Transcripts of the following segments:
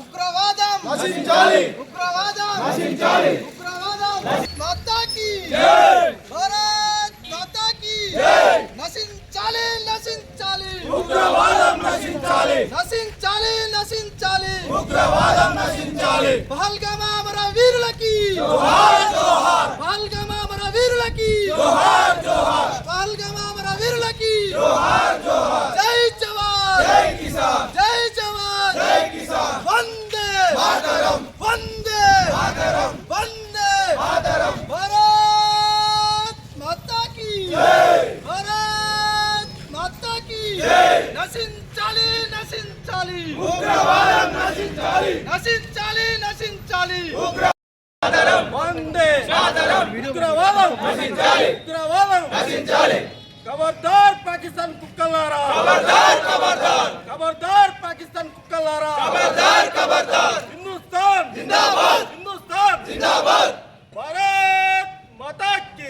ఉగ్రవాదం నశించాలి ఉగ్రవాదం నశించాలి ఉగ్రవాదం మాతాకి జై భారత్ మాతాకి జై నశించాలి నశించాలి ఉగ్రవాదం నశించాలి నశించాలి నశించాలి ఉగ్రవాదం నశించాలి పహల్గామా మన వీరులకి జోహార్ జోహార్ పహల్గామా మన వీరులకి జోహార్ జోహార్ పహల్గామా మన వీరులకి జోహార్ జోహార్ జై నశించాలి నశించాలి ఉగ్రవాదం నశించాలి నశించాలి నశించాలి మాతరం వందే మాతరం ఉగ్రవాదం నశించాలి ఉగ్రవాదం నశించాలి ఖబర్దార్ పాకిస్తాన్ కుక్కలారా ఖబర్దార్ ఖబర్దార్ ఖబర్దార్ పాకిస్తాన్ కుక్కలారా ఖబర్దార్ ఖబర్దార్ హిందుస్థాన్ జిందాబాద్ హిందుస్థాన్ జిందాబాద్ భారత్ మాతా की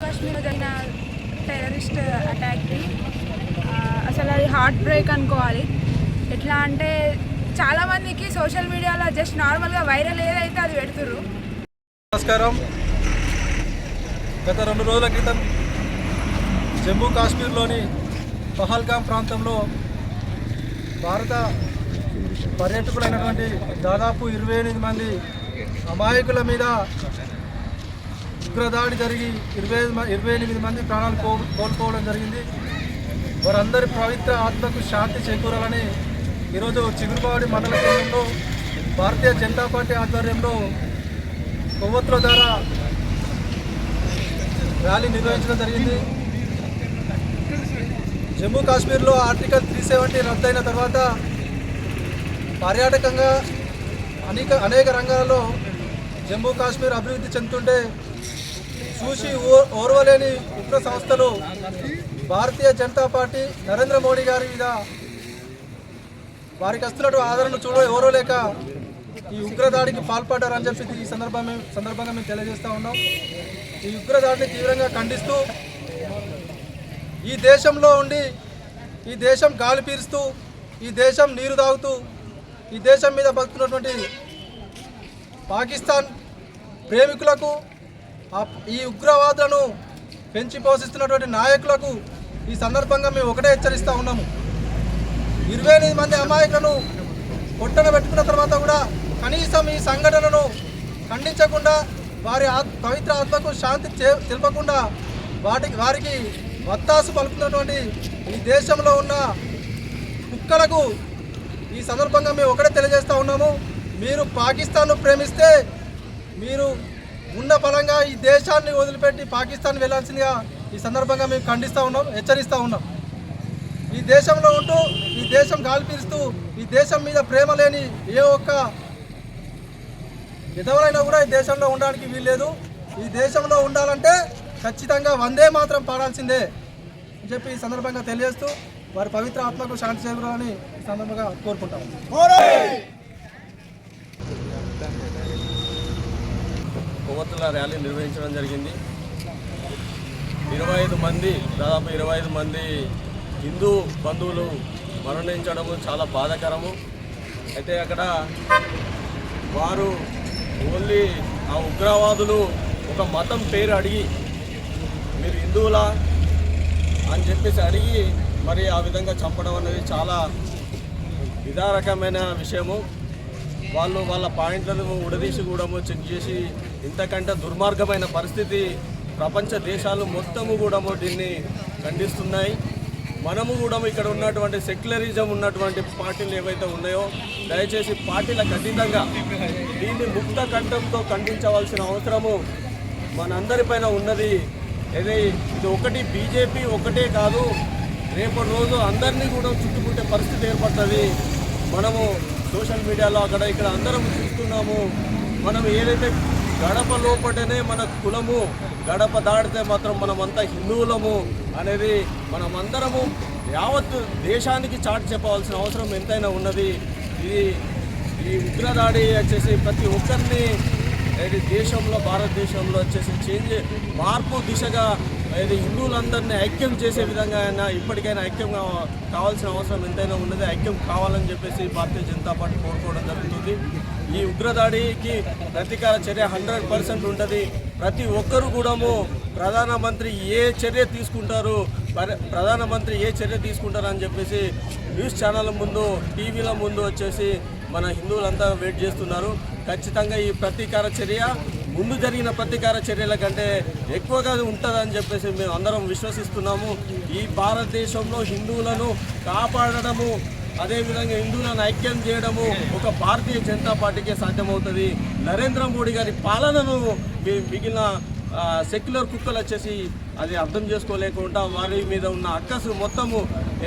కాశ్మీర్లో జరిగిన టెర్రరిస్ట్ అటాక్కి ఆ, అసలు అది హార్ట్ బ్రేక్ అనుకోవాలి. ఎట్లా అంటే చాలామందికి సోషల్ మీడియాలో జస్ట్ నార్మల్గా వైరల్ ఏదైతే అది పెడుతుర్రు. నమస్కారం. గత రెండు రోజుల క్రితం జమ్మూ కాశ్మీర్లోని పహల్గామ్ ప్రాంతంలో భారత పర్యాటకులైనటువంటి దాదాపు ఇరవై ఎనిమిది మంది అమాయకుల మీద ఉగ్రదాడి జరిగి ఇరవై ఐదు ఇరవై ఎనిమిది మంది ప్రాణాలు కో కోల్పోవడం జరిగింది. వారందరి పవిత్ర ఆత్మకు శాంతి చేకూరాలని ఈరోజు చిగురుబావడి మండల కేంద్రంలో భారతీయ జనతా పార్టీ ఆధ్వర్యంలో కొవ్వొత్తుల ద్వారా ర్యాలీ నిర్వహించడం జరిగింది. జమ్మూ కాశ్మీర్లో ఆర్టికల్ త్రీ సెవెంటీ రద్దయిన తర్వాత పర్యాటకంగా అనేక అనేక రంగాలలో జమ్మూ కాశ్మీర్ అభివృద్ధి చెందుతుంటే చూసి ఓ- ఓర్వలేని ఉగ్ర సంస్థలు భారతీయ జనతా పార్టీ నరేంద్ర మోడీ గారి మీద వారికి వస్తున్నట్టు ఆదరణ చూడ లేక ఈ ఉగ్రదాడికి పాల్పడ్డారని చెప్పి ఈ సందర్భమే సందర్భంగా మేము తెలియజేస్తూ ఉన్నాం. ఈ ఉగ్రదాడిని తీవ్రంగా ఖండిస్తూ ఈ దేశంలో ఉండి ఈ దేశం గాలి పీరుస్తూ ఈ దేశం నీరు తాగుతూ ఈ దేశం మీద బతుకున్నటువంటి పాకిస్తాన్ ప్రేమికులకు ఈ ఉగ్రవాదులను పెంచి పోషిస్తున్నటువంటి నాయకులకు ఈ సందర్భంగా మేము ఒకటే హెచ్చరిస్తూ ఉన్నాము. ఇరవై ఎనిమిది మంది అమాయకులను పొట్టన పెట్టుకున్న తర్వాత కూడా కనీసం ఈ సంఘటనను ఖండించకుండా వారి ఆత్ పవిత్ర ఆత్మకు శాంతి చే- తెలపకుండా వాటికి వారికి వత్తాసు పలుకుతున్నటువంటి ఈ దేశంలో ఉన్న కుక్కలకు ఈ సందర్భంగా మేము ఒకటే తెలియజేస్తూ ఉన్నాము. మీరు పాకిస్తాన్ను ప్రేమిస్తే మీరు ఉన్న పరంగా ఈ దేశాన్ని వదిలిపెట్టి పాకిస్తాన్ వెళ్ళాల్సిందిగా ఈ సందర్భంగా మేము ఖండిస్తూ ఉన్నాం హెచ్చరిస్తూ ఉన్నాం. ఈ దేశంలో ఉంటూ ఈ దేశం గాలి పీలుస్తూ ఈ దేశం మీద ప్రేమ లేని ఏ ఒక్క విధవలైనా కూడా ఈ దేశంలో ఉండడానికి వీల్లేదు. ఈ దేశంలో ఉండాలంటే ఖచ్చితంగా వందే మాత్రం పాడాల్సిందే అని చెప్పి ఈ సందర్భంగా తెలియజేస్తూ వారి పవిత్ర ఆత్మకు శాంతి చేకూరాలని ఈ సందర్భంగా కోరుకుంటాము కొవ్వొత్తుల ర్యాలీ నిర్వహించడం జరిగింది. ఇరవై ఐదు మంది దాదాపు ఇరవై ఐదు మంది హిందూ బంధువులు మరణించడము చాలా బాధాకరము. అయితే అక్కడ వారు ఓన్లీ ఆ ఉగ్రవాదులు ఒక మతం పేరు అడిగి మీరు హిందువులా అని చెప్పేసి అడిగి మరి ఆ విధంగా చంపడం అనేది చాలా విధారకమైన విషయము. వాళ్ళు వాళ్ళ పాయింట్లను ఉడదీసి కూడా చెక్ చేసి ఇంతకంటే దుర్మార్గమైన పరిస్థితి ప్రపంచ దేశాలు మొత్తము కూడా దీన్ని ఖండిస్తున్నాయి. మనము కూడా ఇక్కడ ఉన్నటువంటి సెక్యులరిజం ఉన్నటువంటి పార్టీలు ఏవైతే ఉన్నాయో దయచేసి పార్టీల ఖచ్చితంగా దీన్ని ముక్త కంఠంతో ఖండించవలసిన అవసరము మనందరిపైన ఉన్నది. ఇది ఇది ఒకటి బీజేపీ ఒకటే కాదు. రేపటి రోజు అందరినీ కూడా చుట్టుకుంటే పరిస్థితి ఏర్పడుతుంది. మనము సోషల్ మీడియాలో అక్కడ ఇక్కడ అందరం చూస్తున్నాము. మనం ఏదైతే గడప లోపటనే మన కులము గడప దాటితే మాత్రం మనమంతా హిందువులము అనేది మనమందరము యావత్ దేశానికి చాటి చెప్పవలసిన అవసరం ఎంతైనా ఉన్నది. ఇది ఈ ఉగ్రదాడి వచ్చేసి ప్రతి ఒక్కరిని దేశంలో భారతదేశంలో వచ్చేసి చేంజ్ మార్పు దిశగా ఇది హిందువులందరినీ ఐక్యం చేసే విధంగా అయినా ఇప్పటికైనా ఐక్యం కావాల్సిన అవసరం ఎంతైనా ఉన్నది. ఐక్యం కావాలని చెప్పేసి భారతీయ జనతా పార్టీ కోరుకోవడం జరుగుతుంది. ఈ ఉగ్రదాడికి ప్రతీకార చర్య హండ్రెడ్ పర్సెంట్ ఉంటుంది. ప్రతి ఒక్కరు కూడాము ప్రధానమంత్రి ఏ చర్య తీసుకుంటారు ప్రధానమంత్రి ఏ చర్య తీసుకుంటారు అని చెప్పేసి న్యూస్ ఛానల్ ముందు టీవీల ముందు వచ్చేసి మన హిందువులంతా వెయిట్ చేస్తున్నారు. ఖచ్చితంగా ఈ ప్రతీకార చర్య ముందు జరిగిన ప్రతీకార చర్యల కంటే ఎక్కువగా ఉంటుందని చెప్పేసి మేము అందరం విశ్వసిస్తున్నాము. ఈ భారతదేశంలో హిందువులను కాపాడడము అదేవిధంగా హిందువులను ఐక్యం చేయడము ఒక భారతీయ జనతా పార్టీకే సాధ్యమవుతుంది. నరేంద్ర మోడీ గారి పాలనను మిగిలిన సెక్యులర్ కుక్కలు వచ్చేసి అది అర్థం చేసుకోలేకుండా వారి మీద ఉన్న అక్కసు మొత్తము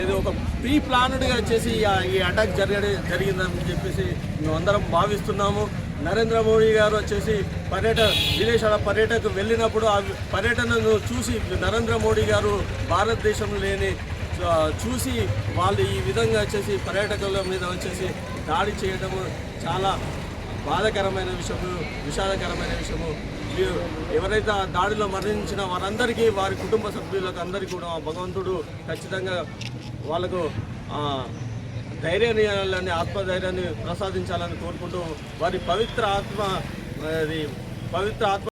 ఏదో ఒక ప్రీ ప్లాన్డ్గా వచ్చేసి ఈ అటాక్ జరిగే జరిగిందని చెప్పేసి మేము అందరం భావిస్తున్నాము. నరేంద్ర మోడీ గారు వచ్చేసి పర్యటన విదేశాల పర్యటనకు వెళ్ళినప్పుడు ఆ పర్యటనను చూసి నరేంద్ర మోడీ గారు భారతదేశంలో లేని చూసి వాళ్ళు ఈ విధంగా వచ్చేసి పర్యాటకుల మీద వచ్చేసి దాడి చేయడము చాలా బాధాకరమైన విషయము విషాదకరమైన విషయము. ఎవరైతే ఆ దాడిలో మరణించిన వారందరికీ వారి కుటుంబ సభ్యులకు అందరికీ కూడా భగవంతుడు ఖచ్చితంగా వాళ్ళకు ధైర్యాన్ని ఆత్మధైర్యాన్ని ప్రసాదించాలని కోరుకుంటూ వారి పవిత్ర ఆత్మ అది పవిత్ర ఆత్మ